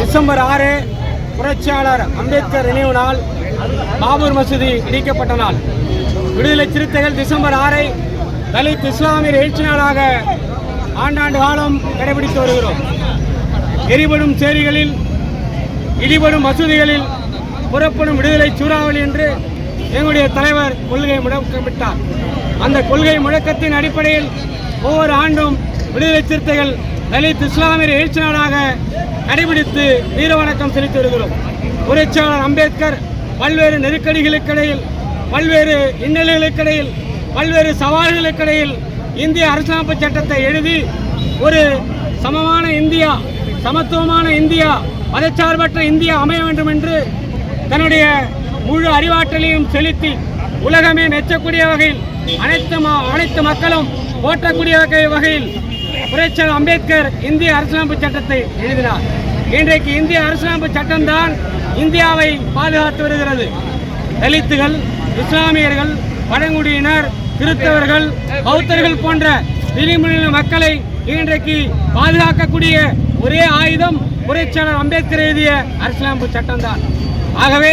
December ஆறு புரட்சியாளர் அம்பேத்கர் நினைவு நாள் பாபூர் மசூதி இடிக்கப்பட்ட நாள். விடுதலை சிறுத்தைகள் டிசம்பர் ஆறை தலித் இஸ்லாமியர் எழுச்சி நாளாக ஆண்டாண்டு காலம் கடைபிடித்து வருகிறோம். எரிபடும் சேரிகளில் இடிபடும் மசூதிகளில் புறப்படும் விடுதலை சூறாவளி என்று எங்களுடைய தலைவர் கொள்கை முழக்கமிட்டார் அந்த கொள்கை முழக்கத்தின் அடிப்படையில் ஒவ்வொரு ஆண்டும் விடுதலை சிறுத்தைகள் தலித் இஸ்லாமியர் எழுச்சி நாளாக கடைபிடித்து வீர வணக்கம் செலுத்தி வருகிறோம். புரட்சியாளர் அம்பேத்கர் பல்வேறு நெருக்கடிகளுக்கிடையில் பல்வேறு இன்னல்களுக்கிடையில் பல்வேறு சவால்களுக்கிடையில் இந்திய அரசியலமைப்பு சட்டத்தை எழுதி ஒரு சமமான இந்தியா சமத்துவமான இந்தியா மதச்சார்பற்ற இந்தியா அமைய வேண்டும் என்று தன்னுடைய முழு அறிவாற்றலையும் செலுத்தி உலகமே மெச்சக்கூடிய வகையில் அனைத்து அனைத்து மக்களும் போற்றக்கூடிய வகை வகையில் புரட்சியாளர் அம்பேத்கர் இந்திய அரசியலமைப்பு சட்டத்தை எழுதினார். இன்றைக்கு இந்திய அரசியலமைப்பு சட்டம்தான் இந்தியாவை பாதுகாத்து வருகிறது. தலித்துகள் இஸ்லாமியர்கள் பழங்குடியினர் கிறிஸ்தவர்கள் பௌத்தர்கள் போன்ற விளிம்புநில மக்களை இன்றைக்கு பாதுகாக்கக்கூடிய ஒரே ஆயுதம் புரட்சியாளர் அம்பேத்கர் எழுதிய அரசியலமைப்பு சட்டம்தான். ஆகவே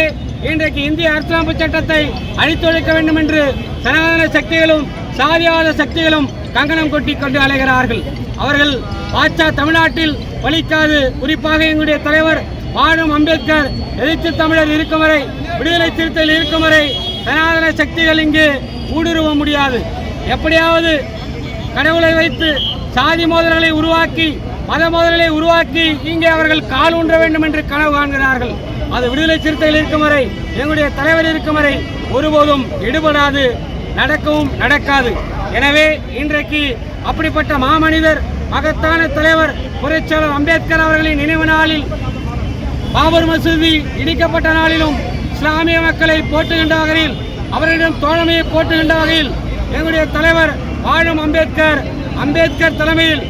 இன்றைக்கு இந்திய அரசியலமைப்பு சட்டத்தை அழித்தொழிக்க வேண்டும் என்று சனாதன சக்திகளும் சாதியாத சக்திகளும் கங்கணம் கொட்டி கொண்டு அலைகிறார்கள். அவர்கள் பாச்சா தமிழ்நாட்டில் பலிக்காது குறிப்பாக எங்களுடைய தலைவர் வாழும் அம்பேத்கர் எதிர்த்து தமிழர் இருக்கும் வரை விடுதலை சிறுத்தைகள் இருக்கும் வரை சனாதன சக்திகள் இங்கு ஊடுருவ முடியாது. எப்படியாவது கடவுளை வைத்து சாதி மோதல்களை உருவாக்கி மத மோதல்களை உருவாக்கி இங்கே அவர்கள் கால் ஊன்ற வேண்டும் என்று கனவு காண்கிறார்கள். அது விடுதலை சிறுத்தைகள் இருக்கும் வரை எங்களுடைய தலைவர் இருக்கும் வரை ஒருபோதும் எடுபடாது நடக்கவும் நடக்காது. எனவே இன்றைக்கு அப்படிப்பட்ட மாமனிதர் மகத்தான தலைவர் புரட்சியாளர் அம்பேத்கர் அவர்களின் நினைவு நாளில் பாபர் மசூதி இடிக்கப்பட்ட நாளிலும் இஸ்லாமிய மக்களை போட்டுகின்ற வகையில் அவர்களிடம் தோழமையை போட்டுகின்ற வகையில் எங்களுடைய தலைவர் வாழும் அம்பேத்கர் அம்பேத்கர் தலைமையில்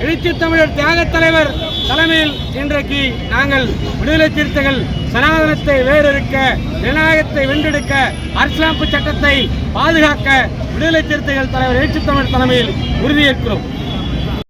எழுச்சி தமிழர் தியாகத் தலைவர் தலைமையில் இன்றைக்கு நாங்கள் விடுதலை சிறுத்தைகள் சனாதனத்தை வேறறுக்க ஜனநாயகத்தை வென்றெடுக்க அரசியலமைப்பு சட்டத்தை பாதுகாக்க விடுதலை சிறுத்தைகள் தலைவர் எழுச்சி தலைமையில் உறுதியேற்கிறோம்.